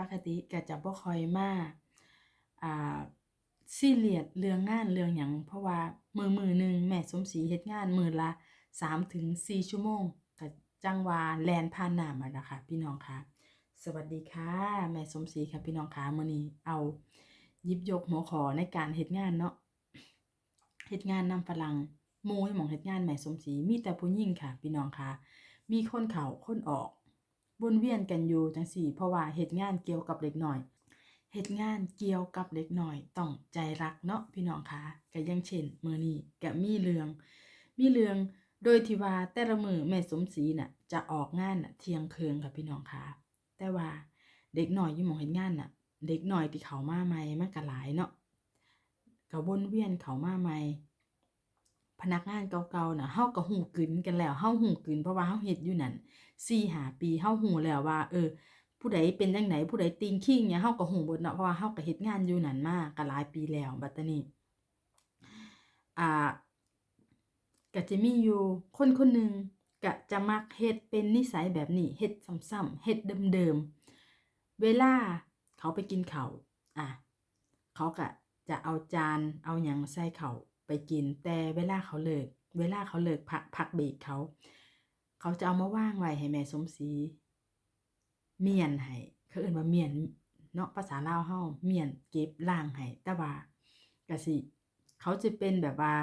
ปกติก็จะบ่ค่อยมาอ่าซีเรียสเรื่องงานเรื่องหยังเพราะว่ามือมือหนึ่งแม่สมศรีเฮ็ดงานมือละ3ถึง4ชั่วโมงก็จังว่าแลนผ่านหน้ามานะคะพี่น้องค่ะ สวัสดีค่ะ แม่สมศรีค่ะพี่น้องค่ะมื้อนี้เอายิบยกหัวข้อในการเฮ็ดงานเนาะเฮ็ดงานนำฝรั่งมู่หม่องเฮ็ดงานแม่สมศรีมีแต่ผู้หญิงค่ะ พี่น้องค่ะ มีคนเข้าคนออก วนเวียนกันอยู่จังสี่ เพราะว่าเฮ็ดงานเกี่ยวกับเด็กหน่อยเฮ็ดงานเกี่ยวกับเด็กหน่อยต้องใจรักเนาะพี่น้องคะก็ย่างเช่นมื้อนี้ก็มีเรื่อง มีเรื่องโดยที่ว่าแต่ละมือแม่สมศรีน่ะจะออกงานน่ะเที่ยงคืนค่ะพี่น้องคะแต่ว่าเด็กหน่อยอยู่หมองเฮ็ดงานน่ะ เด็กหน่อยที่เขามาใหม่มันก็หลายเนาะก็วนเวียนเขามาใหม่ พนักงานเก่าๆนะเฮาก็ฮู้กึนกันแล้วเฮาฮู้กึนเพราะว่าเฮาเฮ็ดอยู่นั่นสี่หาปีเฮาฮู้แล้วว่า เออ ผู้ใดเป็นจังไดผู้ใดติงขิงเนี่ยเฮาก็ฮู้เบิดเนาะเพราะว่าเฮาก็เฮ็ดงานอยู่นั่นมาก็หลายปีแล้วบัดตะนี้อ่าก็จะมีอยู่คนคนหนึ่งก็จะมักเฮ็ดเป็นนิสัยแบบนี้เฮ็ดซ้ำๆเฮ็ดเดิมๆเวลาเขาไปกินเข้าอะเขาก็จะเอาจานเอาหยังใส่เข้า ไปกิน แต่เวลาเขาเลิก เวลาเขาเลิกพักพักเบรกเขา เขาจะเอามาว่างไว้ให้แม่สมศรีเมียนให้เขาเอิ้นว่าเมียนเนาะภาษาลาวเฮาเมียนเก็บล้างให้แต่ว่าก็สิ เขาจะเป็นแบบว่า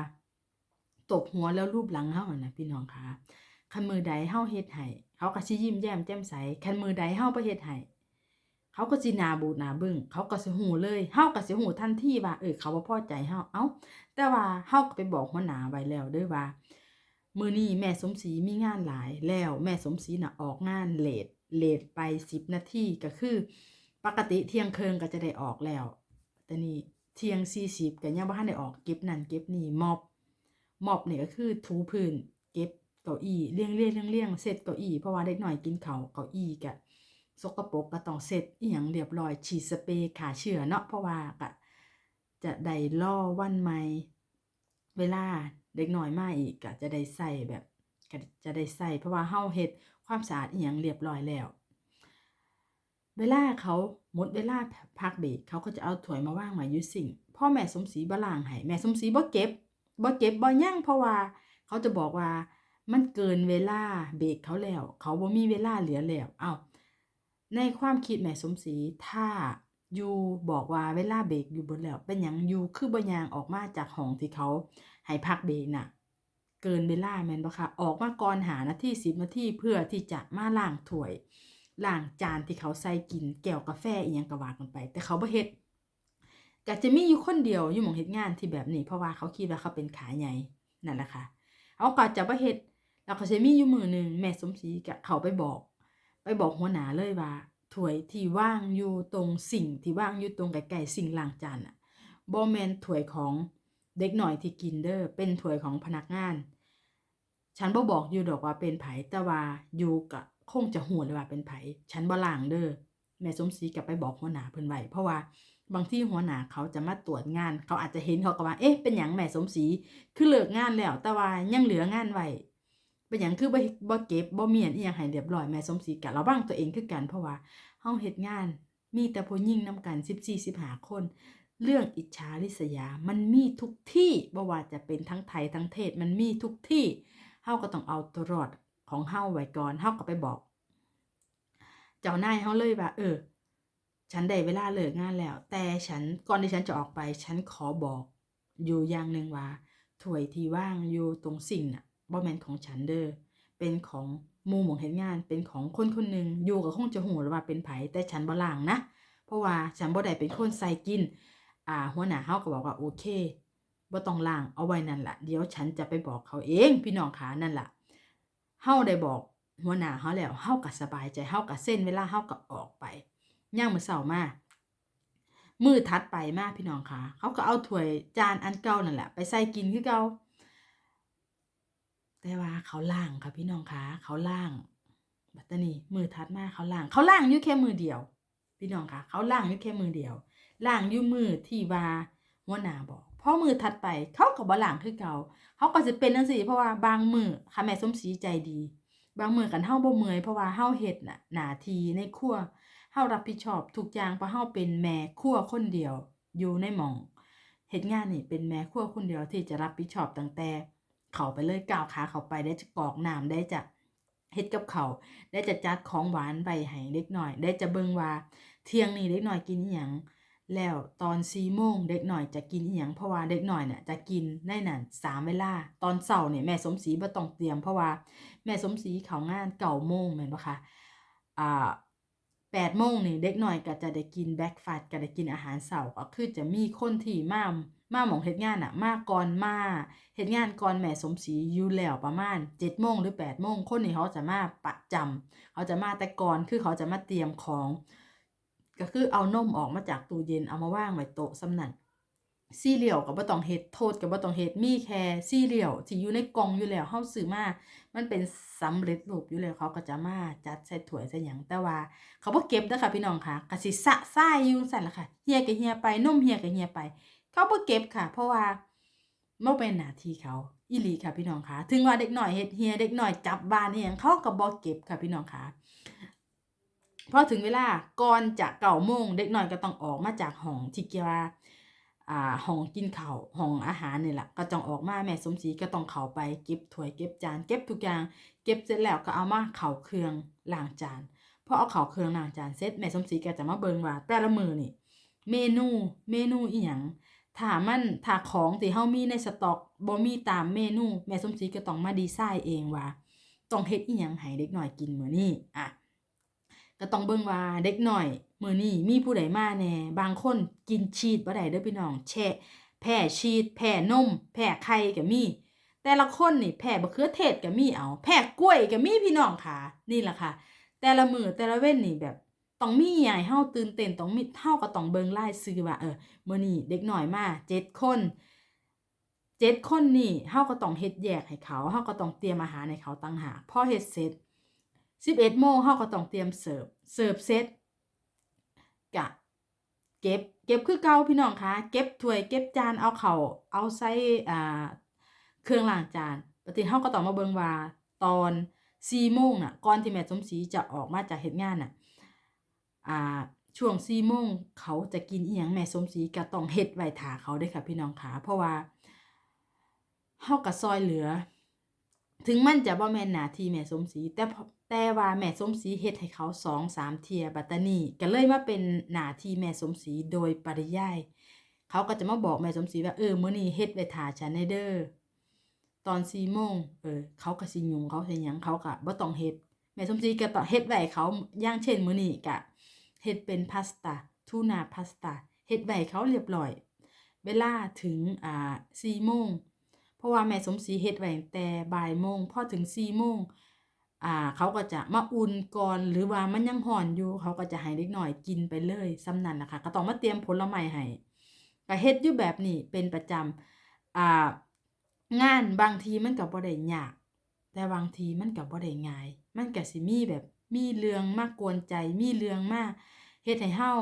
ตบหัวแล้วรูปหลังเฮานะพี่น้องคะคันมือใดเฮาเฮ็ดให้เขาก็สิยิ้มแย้มแจ่มใสคันมือใดเฮาบ่เฮ็ดให้ เขาก็สินาบูดนาบึ้งเขาก็สิฮู้เลยเฮาก็สิฮู้ทันทีว่าเออเขาบ่พอใจเฮาเอ้า แต่ว่าเฮาก็ไปบอกหัวหน้าไว้แล้วด้อว่ามื้อนี้แม่สมศรีมีงานหลายแล้วแม่สมศรีน่ะออกงานเลทเลทไป10นาทีก็คือ ปกติเที่ยงเคืนก็จะได้ออกแล้ว แต่นี่เที่ยง40ก็ยังบ่ทันได้ออกเก็บนั่นเก็บนี่มอบมอบเนี่ยก็คือถูพื้นเก็บเก้าอี้เรียงๆเรียงๆเซตเก้าอี้เพราะว่าเด็กหน้อยกินเขาเก้าอี้ก็ สกปรกก็ต้องเซตอีหยังเรียบร้อยฉีดสเปรย์ฆ่าเชื้อเนาะเพราะว่าก็จะได้รอวันใหม่ เวลาเด็กน้อยมาอีกก็จะได้ใส่แบบก็จะได้ใส่เพราะว่าเฮาเฮ็ดความสะอาดอีหยังเรียบร้อยแล้ว เวลาเขาหมดเวลาพักเบรกเขาก็จะเอาถ้วยมาว่างไว้อยู่ซิงพ่อแม่สมศรีบล้างให้แม่สมศรีบ่เก็บบ่เก็บบ่หยังเพราะว่าเขาจะบอกว่ามันเกินเวลาเบรกเขาแล้ว เขาบ่มีเวลาเหลือแล้วเอ้า ในความคิดแม่สมศรีถ้าอยู่บอกว่าเวลาเบรกอยู่บิดแล้ว เป็นหยังอยู่คือบ่ยางออกมาจากห้องที่เขาให้พักเบรกน่ะ เกินเวลาแมนบ่คะออกมาก่อนหานาที10นาทีเพื่อที่จะมาล้างถ้วยล้างจานที่เขาใส่กินแก้วกาแฟอีหยังก็ว่ากันไป แต่เขาบ่เฮ็ดก็จะมีอยู่คนเดียวอยู่หมองเฮ็ดงานที่แบบนี้เพราะว่าเขาคิดว่าเขาเป็นขาใหญ่นั่นแหละค่ะเขาก็จะบ่เฮ็ดแล้วก็สิมีอยู่มือหนึ่งแม่สมศรีก็เขาไปบอก ไปบอกหัวหน้าเลยว่าถ้วยที่ว่างอยู่ตรงสิ่งที่ว่างอยู่ตรงใกล้ๆสิ่งล้างจานน่ะบ่แมนถ้วยของเด็กหน่อยที่กินเด้อเป็นถ้วยของพนักงาน ฉันบ่บอกอยู่ดอกว่าเป็นไผแต่ว่าอยู่ก็คงจะหูเลยว่าเป็นไผฉันบ่ล้างเด้อแม่สมศรีกลับไปบอกหัวหน้าเพิ่นไว้เพราะว่าบางที่หัวหน้าเขาจะมาตรวจงาน เขาอาจจะเห็นเขาก็ว่า เอ๊ะเป็นหยังแม่สมศรีคือเลิกงานแล้วแต่ว่ายังเหลืองานไว้ เป็นหยังคือบ่บ่เก็บบ่เมียนอีหยังให้เรียบร้อยแม่สมศรีก็ระวังตัวเองคือกันเพราะว่าเฮาเฮ็ดงาน มีแต่ผู้หญิงนำกัน14-15คน เรื่องอิจฉาริษยา มันมีทุกที่บ่ว่าจะเป็นทั้งไทยทั้งเทศมันมีทุกที่เฮาก็ต้องเอาตัวรอดของเฮาไว้ก่อนเฮาก็ไปบอก เจ้านายเฮาเลยว่า เออ ฉันได้เวลาเลิกงานแล้ว แต่ฉันก่อนที่ฉันจะออกไป ฉันขอบอก อยู่อย่างหนึ่งว่าถ้วยที่ว่างอยู่ตรงสิ่งน่ะ บ่แมนของฉันเด้อเป็นของมูหมองเฮ็ดงานเป็นของคนคนหนึ่งอยู่ก็คงจะหูแล้วว่าเป็นไผแต่ฉันบ่ล้างนะ เพราะว่าฉันบ่ได้เป็นคนใส่กิน อ่า หัวหน้าเฮาก็บอกว่าโอเคบ่ต้องล้างเอาไว้นั่นล่ะ เดี๋ยวฉันจะไปบอกเขาเอง พี่น้องขานั่นล่ะเฮาได้บอกหัวหน้าเฮาแล้วเฮาก็สบายใจเฮาก็เส้นเวลาเฮาก็ออกไปย่างมื้อเช้ามามื้อถัดไปมาพี่น้องขาเขาก็เอาถ้วยจานอันเก่านั่นแหละไปใส่กินคือเก่า แต่ว่าเขาล้างค่ะพี่น้องขาเขาล้างบัดตานี้มื้อถัดมาเขาล้าง เขาล้างอยู่แค่มือเดียว พี่น้องคะเขาล้างอยู่แค่มือเดียวล้างอยู่มือที่ว่าหัวหน้าบอกพอมือถัดไปเขาก็บ่ล้างคือเก่าเขาก็จะเป็นจังซี่เพราะว่าบางมือค่ะแม่สมศรีใจดี บางมือกันเฮาบ่เมื่อยเพราะว่าเฮาเฮ็ดน่ะหน้าที่ในครัวเฮารับผิดชอบทุกอย่างเพราะเฮาเป็นแม่ครัวคนเดียวอยู่ในหม่องเฮ็ดงานนี่เป็นแม่ครัวคนเดียวที่จะรับผิดชอบตั้งแต่ เขาไปเลยก้าวขาเขาไปได้จะกอกน้ำได้จะเฮ็ดกับเขาได้จะจัดของหวานไปให้เด็กหน่อย ได้จะเบิ่งว่า เที่ยงนี้เด็กหน่อยกินอีหยังแล้วตอน4โมงเด็กหน่อยจะกินอีหยังเพราะว่าเด็กหน่อยเนี่ยจะกินในนั้นสามเวลา ตอนเช้าเนี่ยแม่สมศรีบ่ต้องเตรียมเพราะว่าแม่สมศรีเข้างาน9โมงแม่นบ่คะอ่า8โมงนี่เด็กหน่อยก็จะได้กินแบรกฟาสต์ก็ได้กินอาหารเช้าก็คือจะมีคนที่มา มาหมองเฮ็ดงานน่ะมาก่อนมาเฮ็ดงานก่อนแม่สมศรีอยู่แล้วประมาณ7โมงหรือ8โมงคนนี้เขาจะมาประจำเขาจะมาแต่ก่อนคือเขาจะมาเตรียมของ ก็คือเอานมออกมาจากตู้เย็นเอามาวางไว้โต๊ะสำนันซี่เรียลก็บ่ต้องเฮ็ดโทษก็บ่ต้องเฮ็ดมีแค่ซี่เรียลที่อยู่ในกล่องอยู่แล้วเฮาซื้อมา มันเป็นสำเร็จรูปอยู่แล้วเขาก็จะมาจัดใส่ถ้วยใส่หยังแต่ว่า เขาบ่เก็บเด้อค่ะพี่น้องค่ะก็สิสะสายอยู่ซั่นล่ะค่ะเหี่ยก็เหี่ยไปนมเหี่ยก็เหี่ยไป เขาบ่เก็บค่ะ เพราะว่าบ่เป็นหน้าที่เขาอีหลีค่ะพี่น้องค่ะ ถึงว่าเด็กหน้อยเฮ็ดเหี่ยเด็กหน้อยจับบ้านอียังเขาก็บ่เก็บค่ะพี่น้องค่ะพอถึงเวลาก่อนจะเก้าโมงเด็กหน้อยก็ต้องออกมาจากห้องที่เกี่ยวว่าอ่าห้องกินข้าวห้องอาหารนี่แหละก็ต้องออกมาแม่สมศรีก็ต้องเข้าไปเก็บถ้วยเก็บจานเก็บทุกอย่าง เก็บเสร็จแล้วก็เอามาเข้าเครื่องล้างจานพอเอาเข้าเครื่องล้างจานเสร็จแม่สมศรีก็จะมาเบิ่งว่าแต่ละมือนี่ เมนูเมนูอีหยัง ถ้ามันถ้าของที่เฮามีในสต็อกบ่มีตามเมนู แม่สมศรีก็ต้องมาดีไซน์เองว่าต้องเฮ็ดอีหยังให้เด็กหน้อยกินมื้อนี้อะก็ต้องเบิ่งว่าเด็กหน้อยมื้อนี้มีผู้ใดมาแน่บางคนกินชีสบ่ได้เด้อพี่น้องแช่แพ้ชีสแพ้นมแพ้ไข่ก็มีแต่ละคนนี่แพ้บะเขือเทศก็มีเอาแพ้กล้วยก็มีพี่น้องค่ะ นี่ล่ะค่ะ แต่ละมื้อแต่ละเว้นนี่แบบ ต้องมีให้เฮาตื่นเต้นต้องมีเฮาก็ต้องเบิงรายชื่อว่าเออมื้อนี้เด็กหน้อยมา7คน7คนนี่เฮาก็ต้องเฮ็ดแยกให้เขาเฮาก็ต้องเตรียมอาหารให้เขาต่างหากพอเฮ็ดเสร็จ11โมงเฮาก็ต้องเตรียมเสิร์ฟเสิร์ฟเสร็จกะเก็บเก็บคือเก่าพี่น้องคะเก็บถ้วยเก็บจานเอาเข้าเอาใส่อ่าเครื่องล้างจานปกติเฮาก็ต้องมาเบิงว่าตอน4โมงน่ะก่อนที่แม่สมศรีจะออกมาจากเฮ็ดงานน่ะ อ่าช่วง4โมงเขาจะกินอีหยังแม่สมศรีก็ต้องเฮ็ดไว้ท่าเขาเด้ค่ะพี่น้องคะเพราะว่าเฮาก็ซอยเหลือ ถึงมันจะบ่แม่นหน้าที่แม่สมศรีแต่แต่ว่าแม่สมศรีเฮ็ดให้เขา2-3เทียบัดตานีก็เลยมาเป็นหน้าที่แม่สมศรีโดยปริยายเขาก็จะมาบอกแม่สมศรีว่าเออมื้อนี้เฮ็ดไว้ท่าฉันเด้อตอน4โมงเออเขาก็สิยุ่งเขาสิหยังเขาก็บ่ต้องเฮ็ดแม่สมศรีก็ต้องเฮ็ดไว้เขาอย่างเช่นมื้อนี้ก็ เฮ็ดเป็นพาสต้าทูนาพาสต้าเฮ็ดไว้ให้เขาเรียบร้อย เวลาถึงอ่า4โมงเพราะว่าแม่สมศรีเฮ็ดไว้แต่บ่ายโมงพอถึง4โมงอ่าเขาก็จะมาอุ่นก่อนหรือว่ามันยังร้อนอยู่ เขาก็จะให้เด็กหน้อยกินไปเลยส่ำนั้นน่ะค่ะก็ต้องมาเตรียมผลไม้ให้ก็เฮ็ดอยู่แบบนี้เป็นประจำอ่างานบางทีมันก็บ่ได้ยาก แต่บางทีมันก็บ่ได้ง่าย มันก็สิมีแบบ มีเรื่องมากกวนใจ มีเรื่องมากเฮ็ดให้เฮา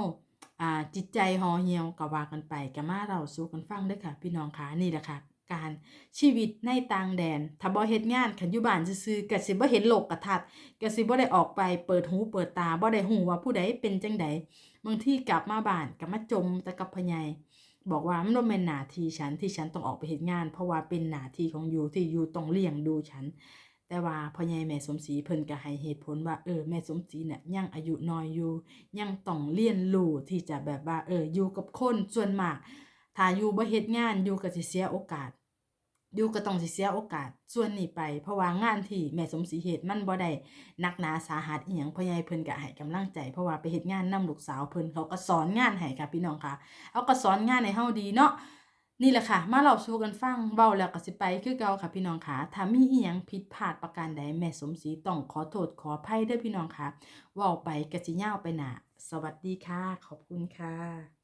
อ่าจิตใจห่อเหี่ยวก็ว่ากันไปก็มาเล่าสู่กันฟังเด้อค่ะ พี่น้องค่ะนี่แหละค่ะ การชีวิตในต่างแดน ถ้าบ่เฮ็ดงานคันอยู่บ้านซื่อๆก็สิบ่เห็นโลกกะทัศน์ก็สิบ่ได้ออกไปเปิดหูเปิดตาบ่ได้ฮู้ว่าผู้ใดเป็นจังใดบางทีกลับมาบ้านก็มาจมแต่กับพ่อใหญ่บอกว่ามันบ่แม่นหน้าที่ฉันที่ฉันต้องออกไปเฮ็ดงาน เพราะว่าเป็นหน้าที่ของยูที่ยูต้องเลี้ยงดูฉัน แต่ว่าพ่อใหญ่แม่สมศรีเพิ่นก็ให้เหตุผลว่าเออแม่สมศรีเนี่ยยังอายุน้อยอยู่ ยังต้องเรียนรู้ที่จะแบบว่าเอออยู่กับคนส่วนมากถ้าอยู่บ่เฮ็ดงานอยู่ก็สิเสียโอกาสอยู่ก็ต้องสิเสียโอกาสส่วนนี้ไป เพราะว่างานที่แม่สมศรีเฮ็ดมันบ่ได้นักหนาสาหัสอีหยังพ่อใหญ่เพิ่นก็ให้กำลังใจ เพราะว่าไปเฮ็ดงานนำลูกสาวเพิ่นเขาก็สอนงานให้ค่ะพี่น้องค่ะเขาก็สอนงานให้เฮาดีเนาะ นี่แหละค่ะ มาเล่าสู่กันฟังเบาแล้วก็สิไปคือเก่าค่ะพี่น้องค่ะถ้ามีอีหยังผิดพลาดประการใดแม่สมศรีต้องขอโทษขออภัยเด้อพี่น้องค่ะเว้าไปกะสิยาวไปหนาสวัสดีค่ะ ขอบคุณค่ะ